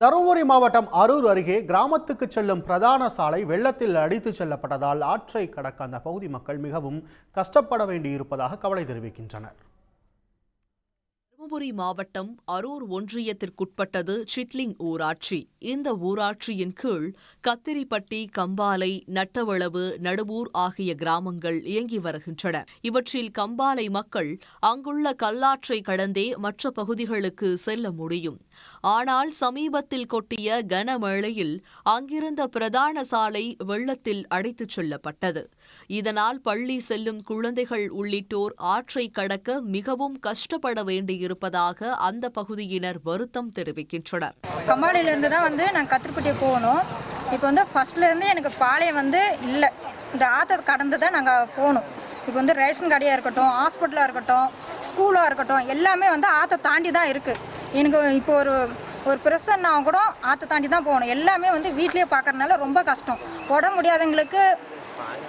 தருமபுரி மாவட்டம் அரூர் அருகே கிராமத்துக்கு செல்லும் பிரதான சாலை வெள்ளத்தில் அடித்துச் செல்லப்பட்டதால் ஆற்றை கடக்க அந்த பகுதி மக்கள் மிகவும் கஷ்டப்பட வேண்டியிருப்பதாக கவலை தெரிவிக்கின்றனர். தருமபுரி மாவட்டம் அரூர் ஒன்றியத்திற்குட்பட்டது சிட்லிங் ஊராட்சி. இந்த ஊராட்சியின் கீழ் கத்திரிப்பட்டி கம்பாலை நட்டவளவு நடுவூர் ஆகிய கிராமங்கள் இயங்கி வருகின்றன. இவற்றில் கம்பாலை மக்கள் அங்குள்ள கல்லாற்றை கடந்தே மற்ற பகுதிகளுக்கு செல்ல முடியும். ஆனால் சமீபத்தில் கொட்டிய கனமழையில் அங்கிருந்த பிரதான சாலை வெள்ளத்தில் அடைத்துச் செல்லப்பட்டது. இதனால் பள்ளி செல்லும் குழந்தைகள் உள்ளிட்டோர் ஆற்றை கடக்க மிகவும் கஷ்டப்பட வேண்டியிருப்பதாக அந்த பகுதியினர் வருத்தம் தெரிவிக்கின்றனர். கம்மாடியிலிருந்து தான் வந்து நான் கத்திரிப்பட்டி போகணும். இப்போ வந்து ஃபஸ்ட்லேருந்து எனக்கு பாளையம் வந்து இல்லை. இந்த ஆற்றை கடந்து தான் நாங்கள் போகணும். இப்போ வந்து ரேஷன் கடையாக இருக்கட்டும் ஹாஸ்பிட்டலாக இருக்கட்டும் ஸ்கூலாக இருக்கட்டும் எல்லாமே வந்து ஆற்றை தாண்டி தான் இருக்குது எனக்கு இப்போ ஒரு ஒரு பிரசன்னா கூட ஆற்று தாண்டி தான் போகணும். எல்லாமே வந்து வீட்லேயே பார்க்கறதுனால ரொம்ப கஷ்டம். உடம்பு முடியாதவங்களுக்கு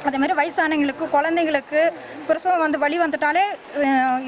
அதே மாதிரி வயசானவங்களுக்கு குழந்தைங்களுக்கு பிரசவம் வந்து வழி வந்துட்டாலே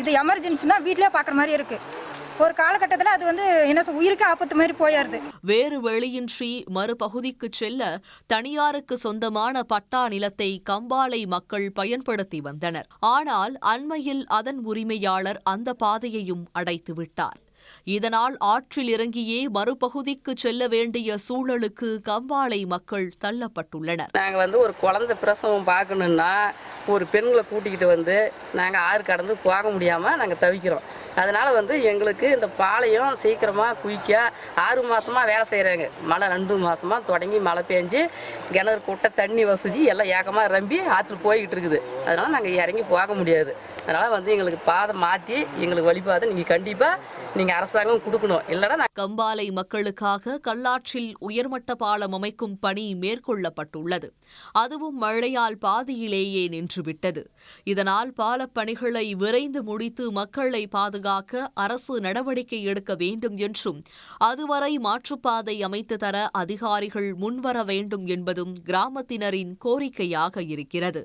இது எமர்ஜென்சினா வீட்லேயே பார்க்குற மாதிரி இருக்குது ஒரு காலகட்டத்தில் அது வந்து என்ன சொல், உயிருக்கு ஆபத்து மாதிரி போயிடுது. வேறு வழியின்றி மறுபகுதிக்கு செல்ல தனியாருக்கு சொந்தமான பட்டா நிலத்தை கம்பாலை மக்கள் பயன்படுத்தி வந்தனர். ஆனால் அண்மையில் அதன் உரிமையாளர் அந்த பாதையையும் அடைத்து விட்டார் இதனால் ஆற்றில் இறங்கியே மறுபகுதிக்கு செல்ல வேண்டிய சூழலுக்கு கம்பாலை மக்கள் தள்ளப்பட்டுள்ளனர். நாங்கள் வந்து ஒரு குழந்தை பிரசவம் பார்க்கணும்னா ஒரு பெண்களை கூட்டிக்கிட்டு வந்து நாங்கள் ஆறு கடந்து போக முடியாமல் நாங்கள் தவிக்கிறோம். அதனால் வந்து எங்களுக்கு இந்த பாளையம் சீக்கிரமாக குயிக்க ஆறு மாதமாக வேலை செய்கிறாங்க மழை ரெண்டு மாதமாக தொடங்கி மழை பெஞ்சு கிணறு கூட்ட தண்ணி வசதி எல்லாம் ஏக்கமாக ரம்பி ஆற்றுல போய்கிட்டு இருக்குது. அதனால் நாங்கள் இறங்கி போக முடியாது. அதனால் வந்து எங்களுக்கு பாதை மாற்றி எங்களுக்கு வழிபாதை நீங்கள் கண்டிப்பாக நீங்கள் அரசாங்கம் கொடுக்கணும். இல்லைன்னா நாங்கள் கம்பாலை மக்களுக்காக கல்லாற்றில் உயர்மட்ட பாலம் அமைக்கும் பணி மேற்கொள்ளப்பட்டுள்ளது. அதுவும் மழையால் பாதியிலேயே நின்றுவிட்டது இதனால் பாலப்பணிகளை விரைந்து முடித்து மக்களை பாதுகாக்க அரசு நடவடிக்கை எடுக்க வேண்டும் என்றும் அதுவரை மாற்றுப்பாதை அமைத்து தர அதிகாரிகள் முன்வர வேண்டும் என்பதும் கிராமத்தினரின் கோரிக்கையாக இருக்கிறது.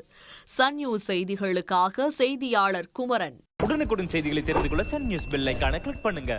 சன் நியூஸ் செய்திகளுக்காக செய்தியாளர் குமரன். உடனுக்குடன் செய்திகளை தெரிந்து கொள்ள சன் நியூஸ் பெல்லைக்கான கிளிக் பண்ணுங்க.